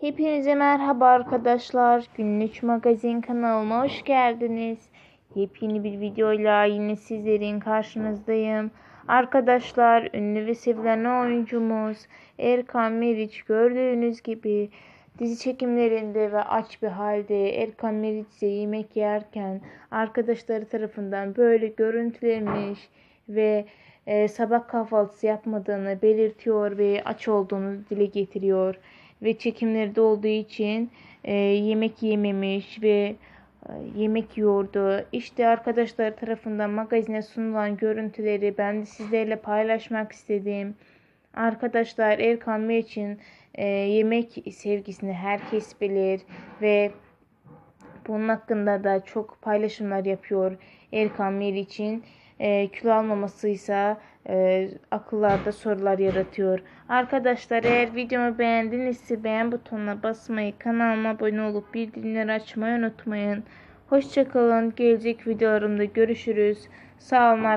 Hepinize merhaba arkadaşlar. Günlük magazin kanalıma hoş geldiniz. Yepyeni bir videoyla yine sizlerin karşınızdayım. Arkadaşlar ünlü ve sevilen oyuncumuz Erkan Meriç gördüğünüz gibi dizi çekimlerinde ve aç bir halde Erkan Meriç ise yemek yerken arkadaşları tarafından böyle görüntülenmiş ve e, sabah kahvaltısı yapmadığını belirtiyor ve aç olduğunu dile getiriyor ve çekimlerde olduğu için e, yemek yememiş ve e, yemek yiyordu. İşte arkadaşlar tarafından magazine sunulan görüntüleri ben de sizlerle paylaşmak istedim. Arkadaşlar Erkan Meriç'in e, yemek sevgisini herkes bilir ve bunun hakkında da çok paylaşımlar yapıyor Erkan Meriç'in. E, kilo almamasıysa e, akıllarda sorular yaratıyor. Arkadaşlar eğer videomu beğendinizse beğen butonuna basmayı, kanalıma abone olup bildirimleri açmayı unutmayın. Hoşçakalın. Gelecek videolarımda görüşürüz. Sağ olun arkadaşlar.